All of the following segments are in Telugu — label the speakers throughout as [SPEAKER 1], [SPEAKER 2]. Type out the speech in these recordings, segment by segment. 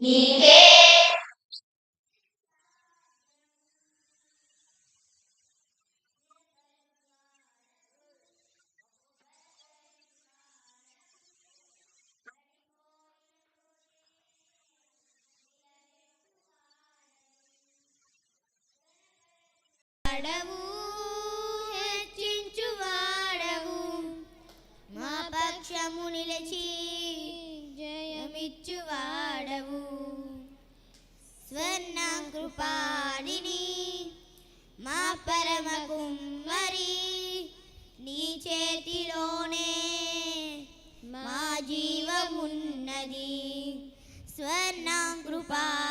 [SPEAKER 1] Yeah. కృపాణిని మా పరమ కుమ్మరి నీ చేతిలోనే మా జీవమున్నది. స్వర్ణం కృపా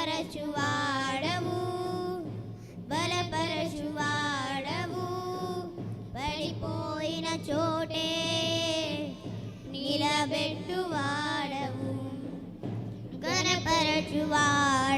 [SPEAKER 1] బలపరచువాడవు. బలపరచువాడవు. పడిపోయిన చోటే నిలబెట్టువాడవు. గణపరచువాడు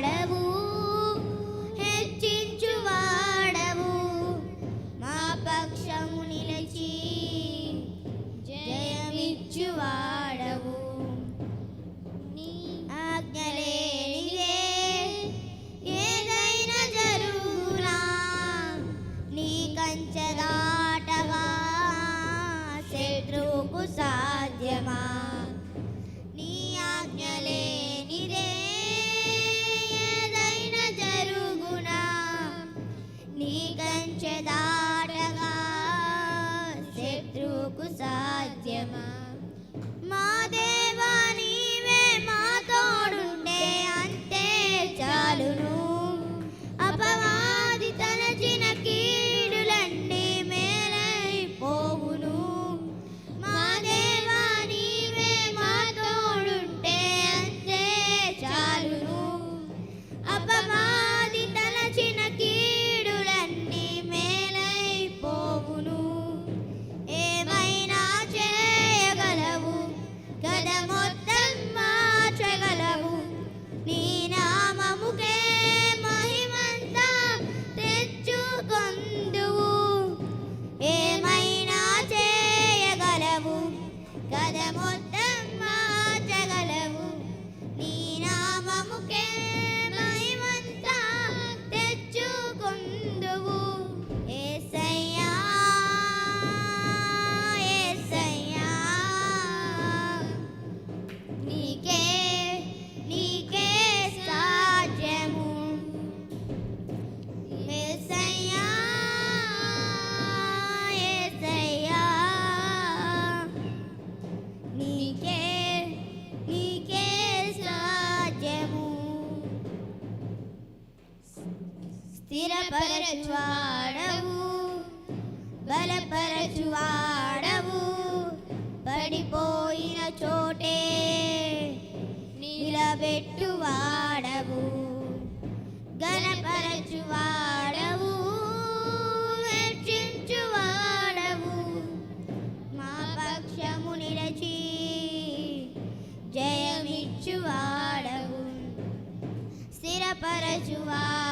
[SPEAKER 1] స్థిరపరచువాడవు బలపరచువాడవు. పడిపోయిన చోటే నిలబెట్టువాడవు. గణపరచువాడవు రక్షించువాడవు మా పక్షము నిలచి జయమిచ్చువాడవు. స్థిరపరచువాడు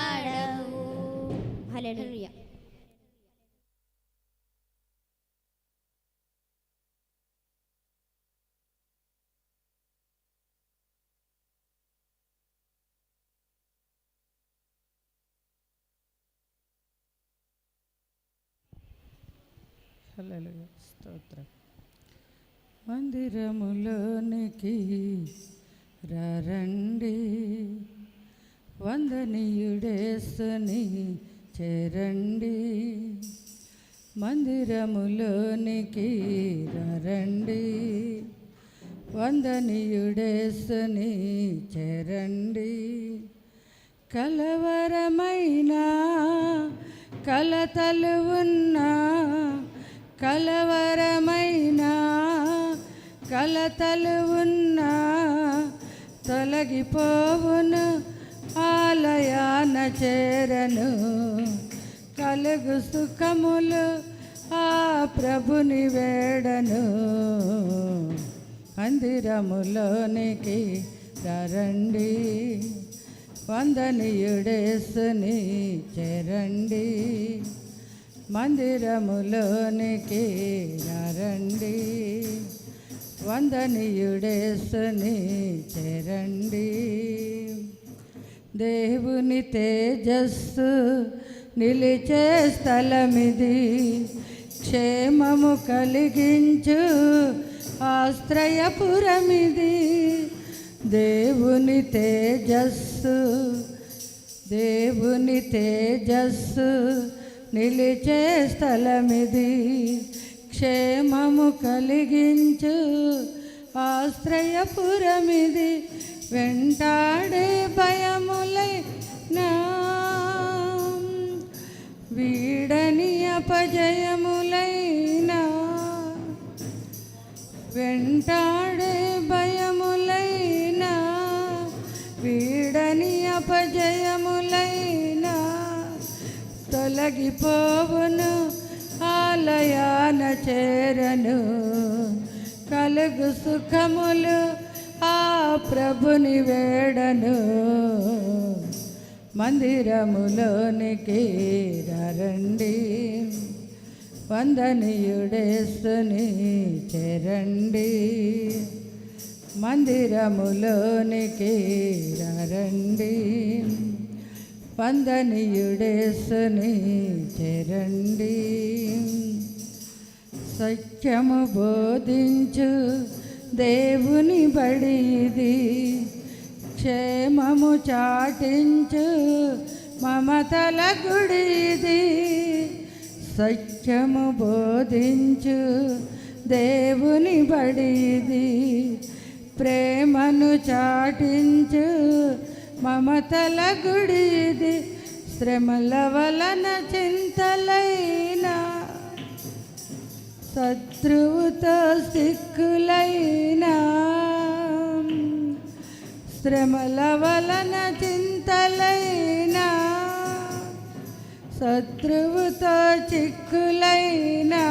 [SPEAKER 1] హల్లెలూయా.
[SPEAKER 2] స్తోత్రం. మందిరములోనికి రండి వందనీయుడేసుని చేరండి. మందిరములోనికి రండి వందనీయుడేసుని చేరండి. కలవరమైన కలతలు ఉన్నా కలవరమైన కలతలు ఉన్నా తొలగిపోవును ఆలయాన చేరను. కలుగు సుఖములు ఆ ప్రభుని వేడను. మందిరములోనికి రండి వందనీయుడేసుని చేరండి. మందిరములోనికి రండి వందనీయుడేసుని చేరండి. దేవుని తేజస్సు నిలిచే స్థలమిది. క్షేమము కలిగించు ఆశ్రయపురమిది. దేవుని తేజస్సు దేవుని తేజస్సు నిలిచే స్థలమిది క్షేమము కలిగించు ఆశ్రయపురమిది. వెంటాడే భయములై నా వీడని అపజయములైనా. వెంటాడే భయములైనా. వీడని అపజయములై తొలగిపోవును ఆలయాన చేరను. కలుగు సుఖములు ఆ ప్రభుని వేడను. మందిరములోనికి రండి వందనీయుడేసుని చేరండి. మందిరములోనికి రండి వందనీయుడేసుని చెరండి. సత్యము బోధించు దేవుని బడిది. క్షేమము చాటించు మమతల గుడిది. సత్యము బోధించు దేవుని బడిది. ప్రేమను చాటించు మమతల గుడి ఇది శ్రమల వలన చింతలైనా శత్రువుతో సిక్కులైనా. శ్రమల వలన చింతలైనా శత్రువుతో చిక్కులైనా.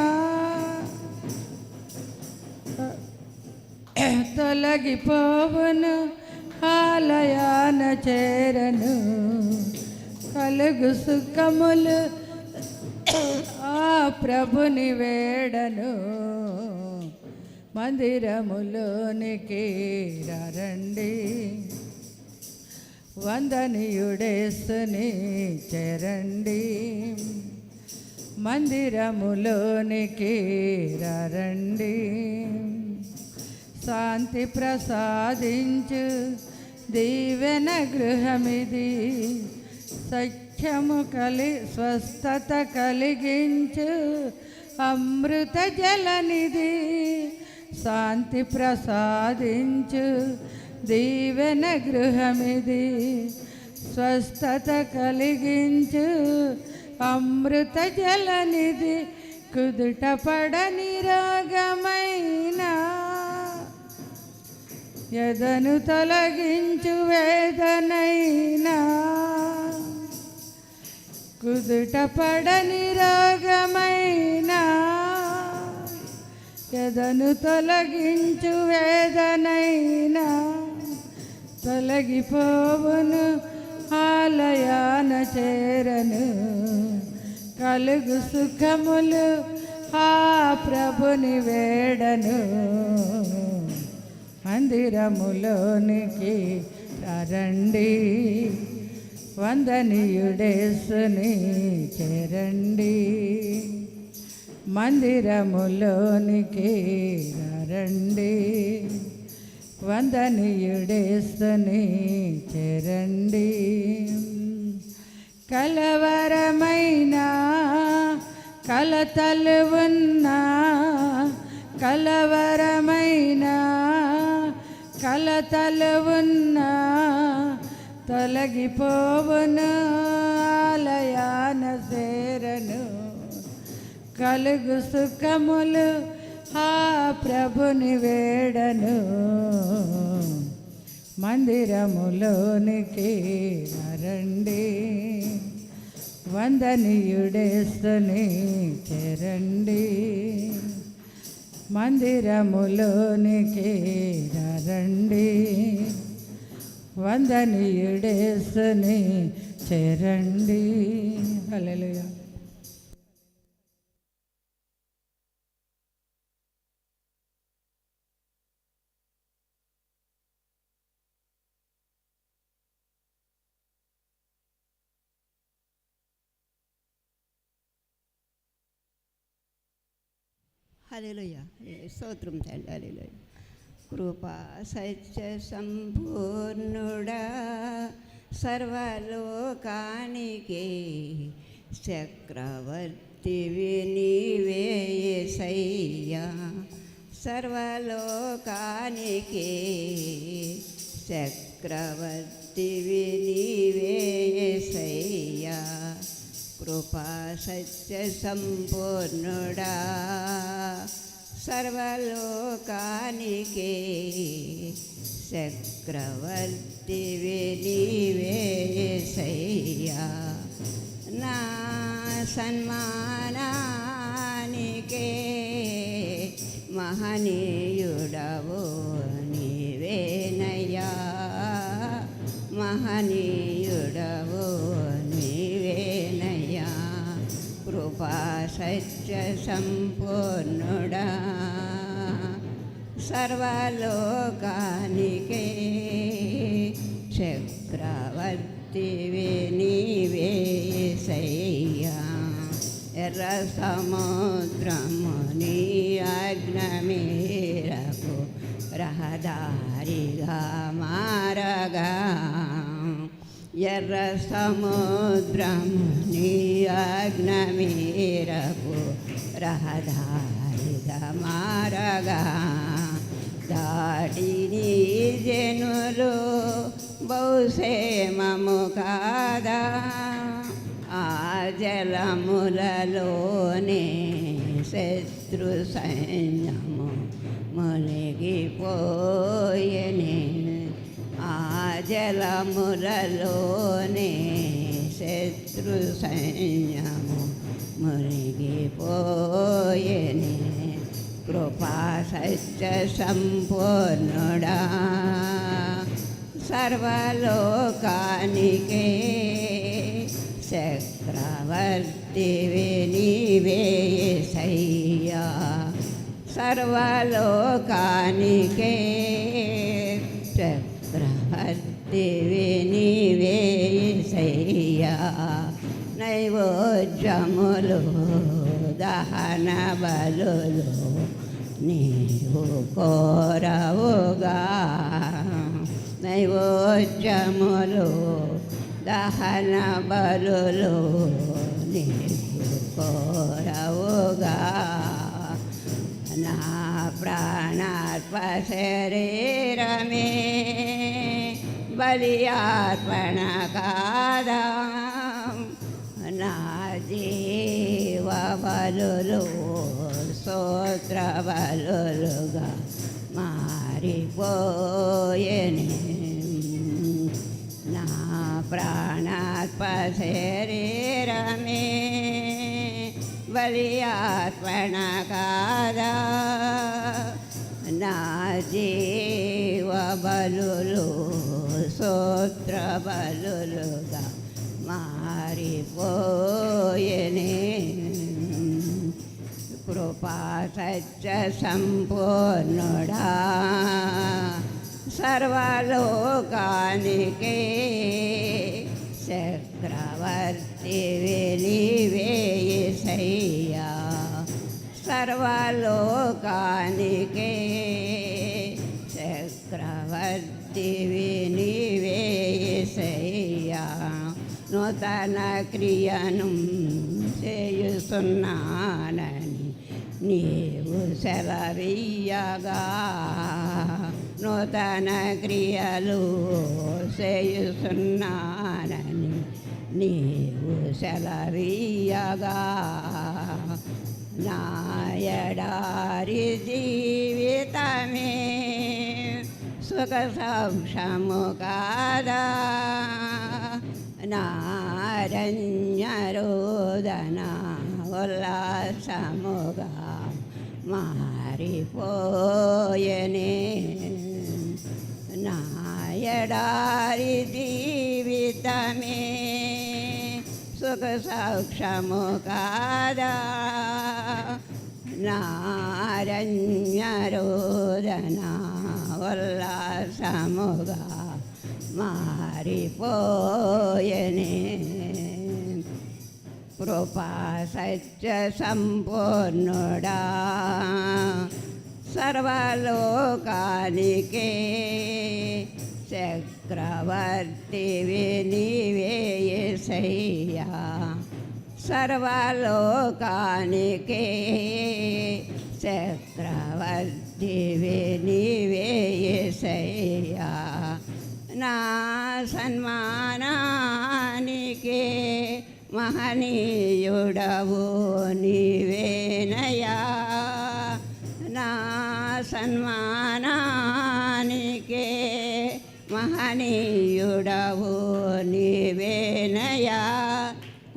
[SPEAKER 2] తొలగిపోవును ఆలయాన చేరను. కలుగు సుఖములు ఆ ప్రభుని వేడను. మందిరములోనికి రండి వందనీయుడేసుని చేరండి. మందిరములోనికి రండి శాంతి ప్రసాదించు దీవెన గృహమిది. సఖ్యము కలి స్వస్థత కలిగించు. అమృత జలనిధి శాంతి ప్రసాదించు. దీవెన గృహమిది. స్వస్థత కలిగించు. అమృత జలనిధి కుదుట పడని రాగమైన ఎదను తొలగించు వేదనైనా. కుదుట పడని రాగమైనా. ఎదను తొలగించు వేదనైనా. తొలగిపోవును ఆలయాన చేరను. కలుగు సుఖములు ఆ ప్రభుని వేడను. మందిరములోనికి రండి వందనీయుడేసుని చేరండి. మందిరములోనికి రండి వందనీయుడేసుని చేరండి. కలవరమైన కలతలు ఉన్నా కలవరమైన కలతలు ఉన్నా తొలగిపోవును ఆలయాన సేరను. కలుగు సుఖములు ఆ ప్రభుని వేడను. మందిరములోనికి రండి వందనీయుడేస్తుని చేరండి. మందిరములోనికి రండి వందనీయుడేసుని చేరండి. హల్లెలూయా.
[SPEAKER 3] హల్లెలూయ స్తోత్రం తండ్రి హల్లెలూయ కృపా సత్య సంపూర్ణుడా సర్వలోకానికి చక్రవర్తి నీవే యేసయ్యా సర్వలోకానికి చక్రవర్తి నీవే యేసయ్యా కృపా సత్య సంపూర్ణుడా సర్వలోకానికి చక్రవర్తి నీవే నా సన్మానానికే మహనీయుడవు నీవేనయ్యా. మహనీయుడవు కృపా సత్య సంపూర్ణుడా. సర్వలోకానికే చక్రవర్తివి నీవే సయ్యా. ఎర్ర సముద్రముని నీ రహదారిగా మారగా ఎర్ర సముద్రము నీ ఆజ్ఞ దాడిని మారగా దాటిని జనులు బహుసేమము కాదా ఆ జలములలోనే శత్రు సైన్యము మునిగిపోయని ఆ శత్రు సైన్యము మునిగిపోయని కృపా సత్య సంపూర్ణుడా. సర్వలోకానికే చక్రవర్తివి నీవే సయ్యా సర్వలోకానికే చక్రవర్తివి నీవే సయ్యా నైవోజములు దహన బలు నీవు కోరవుగా నైవేద్యములు దహన బలు నీవు కోరవుగా నా ప్రాణాత్మ శరీరమే బలియార్పణ కాదా నా జీవ బలులు స్తోత్ర బలులుగా మారిపోయేనే. నా ప్రాణాత్మ శరీరమే బలియాత్మణ కాదా నా జీ జీవ బలులు సూత్ర బలులుగా మారిపోయేనే. కృపా సత్య సంపూర్ణుడా సర్వలోకానికి చక్రవర్తి నీవేసయ్యా సర్వలోకానికే చక్రవర్తి నీవేసయ్యా నూతన క్రియను చేయుస్తున్నానని నీవు సెలవీయగా నూతన క్రియలు చేయుస్తున్నానని నీవు సెలవీయగా నాయడారి జీవితమే సుఖ సంక్షము కాదా ఉల్లాసముగా మారిపోయనే నాయడారి జీవితమే సుఖ సౌక్షము కాదా నారణ్యరోదన ఉల్లాసముగా మారిపోయనే కృపా సత్య సంపూర్ణుడా సర్వలోకానికి చక్రవర్తి నీవేసయ్యా సర్వలోకానికే నా సన్మానానికి మహనీయుడవు నీవేనయా నా సన్మానానికి మహనీయుడవు నీవేనయా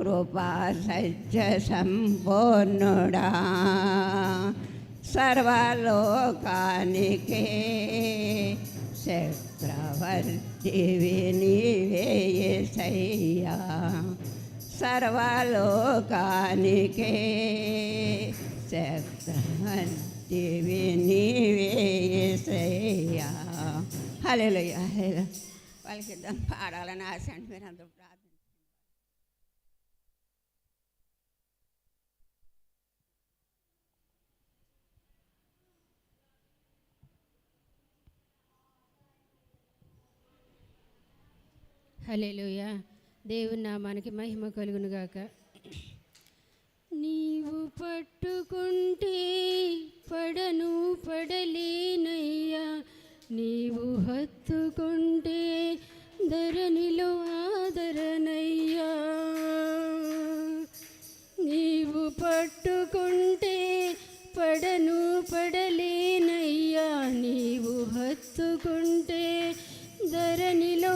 [SPEAKER 3] కృపా సత్య సంపూర్ణుడా సర్వలోకానికే చక్రవర్తి నీవేసయ్యా సర్వలోకానికే చక్రవర్తి నీవేసయ్యా హలో హలో వాళ్ళకి పాడాలని ఆశ అంటే మీరు అందరూ
[SPEAKER 4] హలేలుయ దేవుని నామానికి మహిమ కలుగునుగాక. నీవు పట్టుకుంటే పడను పడలేనయ్యా. నీవు హత్తుకుంటే ధరణిలో ఆదరణయ్యా. నీవు పట్టుకుంటే పడను పడలేనయ్యా. నీవు హత్తుకుంటే ధరణిలో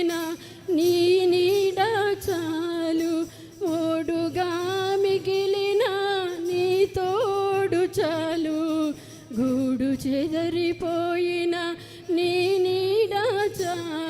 [SPEAKER 4] చెదరిపోయిన నీ నీడ చాలు. ఓడుగా మిగిలిన నీ తోడు చాలు. గూడు చెదరిపోయిన నీ నీడ చాలు.